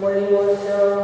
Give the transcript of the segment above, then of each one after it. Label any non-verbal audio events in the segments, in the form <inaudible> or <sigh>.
morning water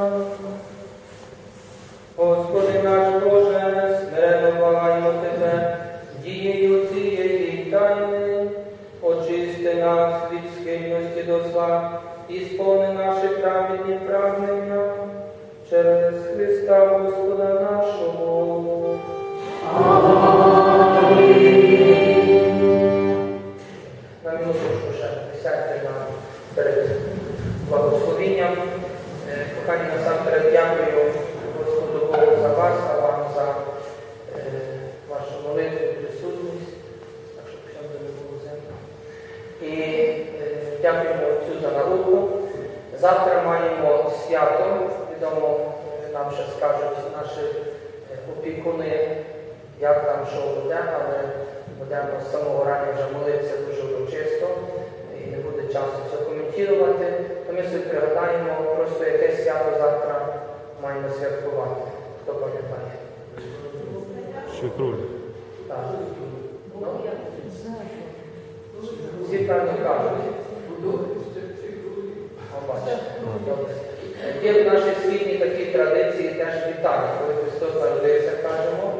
самого вже молитися дуже урочисто і не буде часу все коментувати. То ми собі пригадаємо просто яке свято завтра маємо святкувати. Хто пам'ятає? Шикруль. Так. Ну, всі правильно кажуть. Є в нашій світній такій традиції теж вітання, коли Христос народився, кажемо,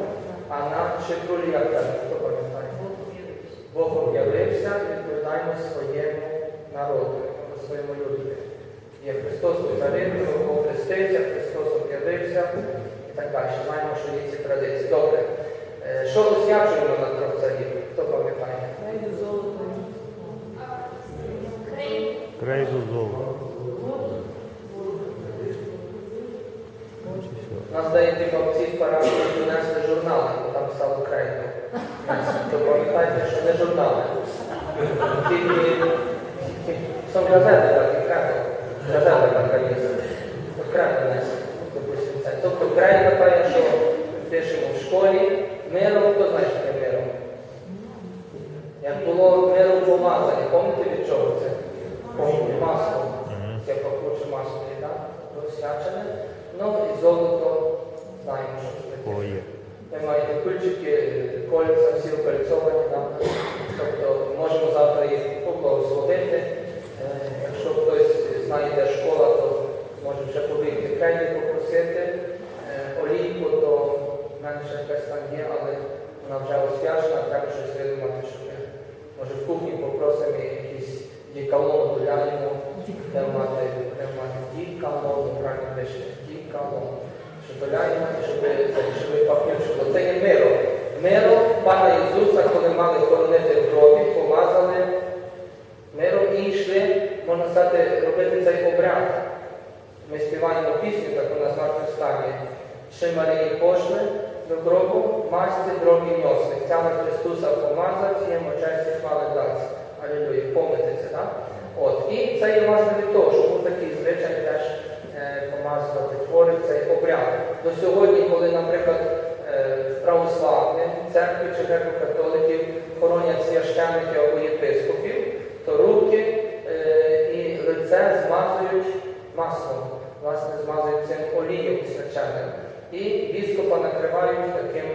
а на Шикрулі як пам'ятає? Бог об'явився, відповідаємо своєму народу, своєму людові. Є Христос царин, Бог хрестився, Христос об'явився і так далі. Знаємо, що є ці традиції. Добре. Е, Що освячуємо на трьох царів? Хто пам'ятає? Крейду золото. Нас деякі бабці в парафії принесли журнали, бо там писали крейду. То пам'ятайте, що не журнали. Są крейду. Газета така є. Окремо несе. Допустим, це. Тобто крейда та, якщо пишемо в школі, миром, хто знає, що таке миром? Як було миром помазання, пам'ятаєте від чого це? Помните, масло. Це пахуче масло, так? Розсячене. Ну і золото, знаємо, що це таке. Ви маєте ключики, кольця, всі окольцовані там. Тобто можемо завтра їх поблагословити. Е, Якщо хтось знає, де школа, то може ще побігти крейді попросити. Е, Олійку, то менше якась там є, але вона вже освячена, треба щось видумати, щоб ми, може в кухні попросимо якийсь дікалон доляємо, де мати, де мати дікалон, правильно пише, дікалон. Що доляємо, щоб, щоб пахнючи. Бо це є миро. Миро Пана Ісуса, коли мали хоронити в гробі, помазали миром і йшли, можна сказати, робити цей обряд. Ми співаємо пісню, так у нас на стані. Ще Марії пошли до гробу, масті дорогі носи. Цями Христуса помазав, йому честі хвали дасть. Алілуя, помните так? От. І це є власне від того, що був такий звичай теж е, помазувати твори, цей обряд. До сьогодні, коли, наприклад, е, в церкви чи греко-католиків хоронять священників або єпископів, то руки е, і лице змазують маслом, власне, змазують цим олієм свяченим. І біскопа накривають таким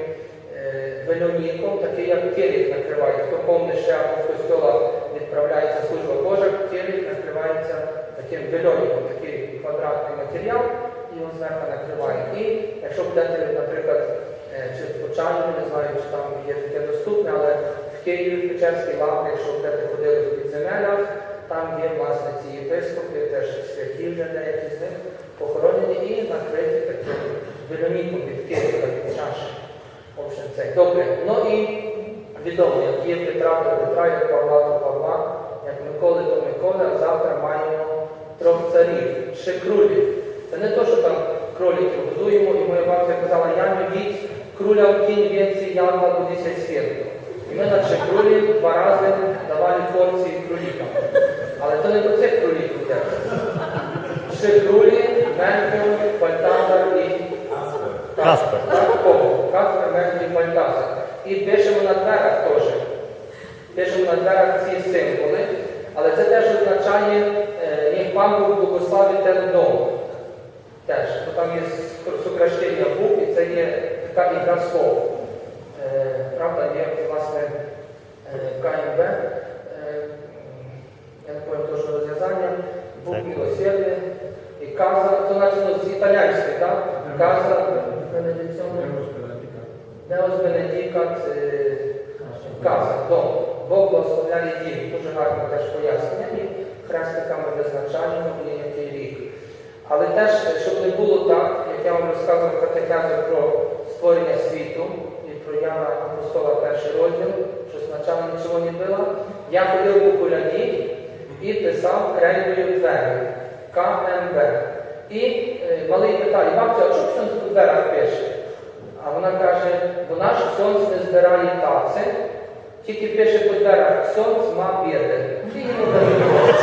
е, вельоніком, такий як келіх накривають. Хто ще в костьолах відправляється служба Божа, келіх накривається таким вельоніком, такий квадратний матеріал, і його зверху накривають. І якщо будете, наприклад, е, чи в Почані, не знаю, чи там є таке доступне, але в Києві, в Печерській лаврі, якщо будете ходили в підземеллях, там є власне ці єпископи, теж святі вже деякі з них похоронені і накриті таким вельоніком від Києва, від чаші. В общем, це. Добре. Ну і відомо, як є Петра то Петра, як Павла то Павла, як Миколи то Миколи, а завтра маємо трьох царів, ще крулів. Це не то, що там кроликів годуємо, і моя бабця казала, я не віць, круля в кінь вінці ягла до 10 світу. І ми на Чекрулі два рази давали порції кролікам. Але то не до цих кролів буде. Чекрулі, Менкел, Бальтазар і Каспер. Каспер, Менкел і Бальтазар. І Пишемо на дверах ці символи, але це теж означає, е, як пан Бог благословить те додому. Теж, бо там є сокращення Бог, і це є така ігра слов. Е, правда, є власне е, КНБ. я не пам'ятаю точно розв'язання, Бог милосердний. І каза, то значить з італійської, так? Каза Бенедикціон. Деос Бенедикат Каза, дом. Бог благословляє дім. Дуже гарно теж пояснення і хрестиками визначаємо і який рік. Але теж, щоб не було так, як я вам розказував катехезу про створення світу і про Яна Апостола перший розділ, що спочатку нічого не було, я ходив по коляді і писав крейдою двері КМБ. І е, малий питає, бабця, а що Ксьонс по дверях пише? А вона каже, бо наш Ксьонс не збирає таці, тільки пише по дверях Ксьонс ма біди. І йому дають.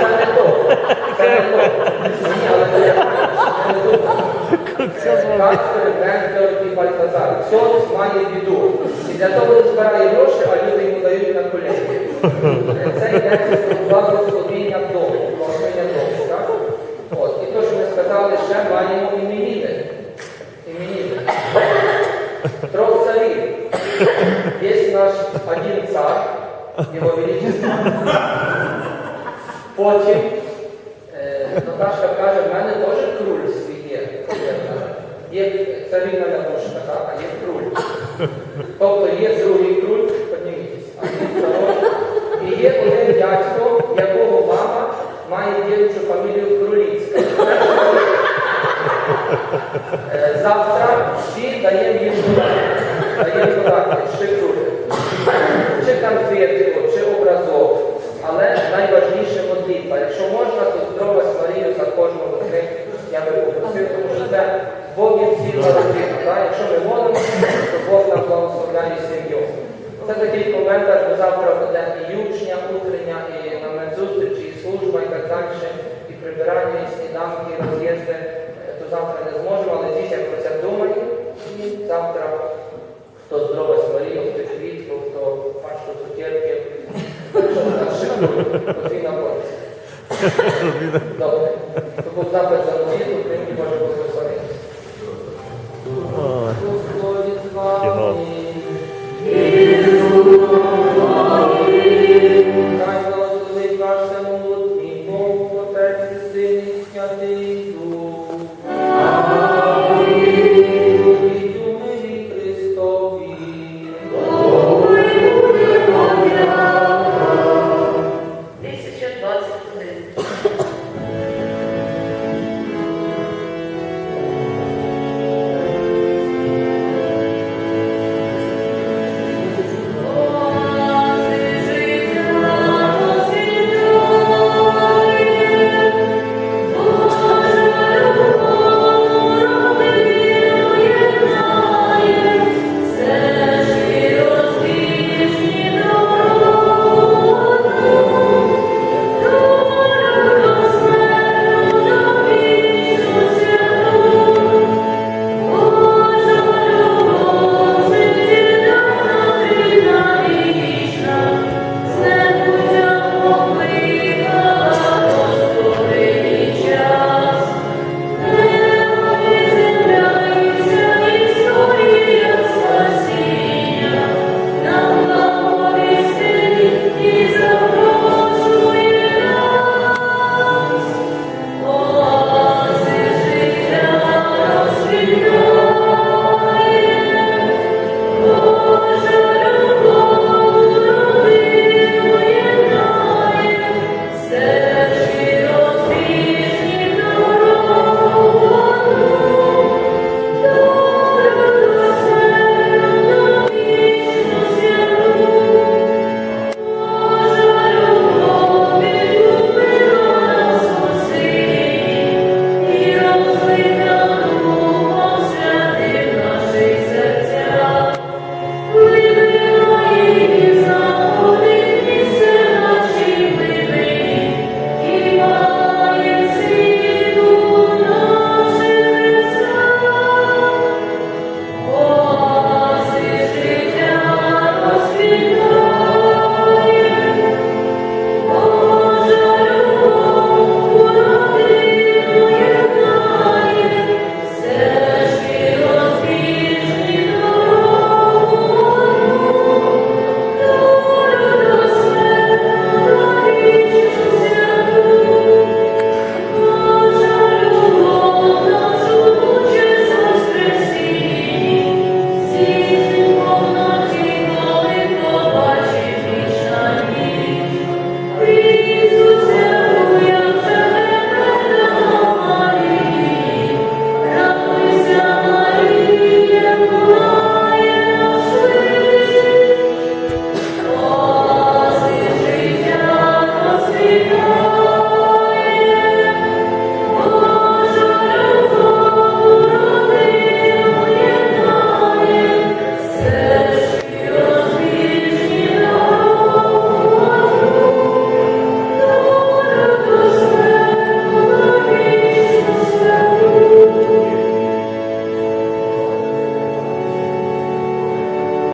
Це не то. Це не то. Ні, але це не то. Кастер, Венкер і Бальтазар. Ксьонс має біду. І для того він збирає гроші, а люди йому дають на коліні. Це йдеться про благословіння дому, благословіння дому. І то, що ми сказали, ще маємо іменіни. Іменіни. Трох царів. Є наш один цар, його величество. Потім е, Наташка каже, в мене теж круль свій є. Є царівна лягушка, так, а є круль. Тобто є другий круль, второй. І є один дядько, якого мама має дівчу фамілію Круліцька. Завтра всі даємо їм подарунки. Даємо подарунки, чи круль, чи конфетку, чи образок. Але найважніше молитва. Якщо можна, то здорова Марію за кожного з них я би попросив, тому що це Богів ціла родина. Якщо ми молимося, то Бог нам благословляє сім'ю. Це такий коментар, бо завтра буде і ючня, утрення, і на медзустрічі, і служба, і так далі, і прибирання, і сніданки, Olvídate. <laughs>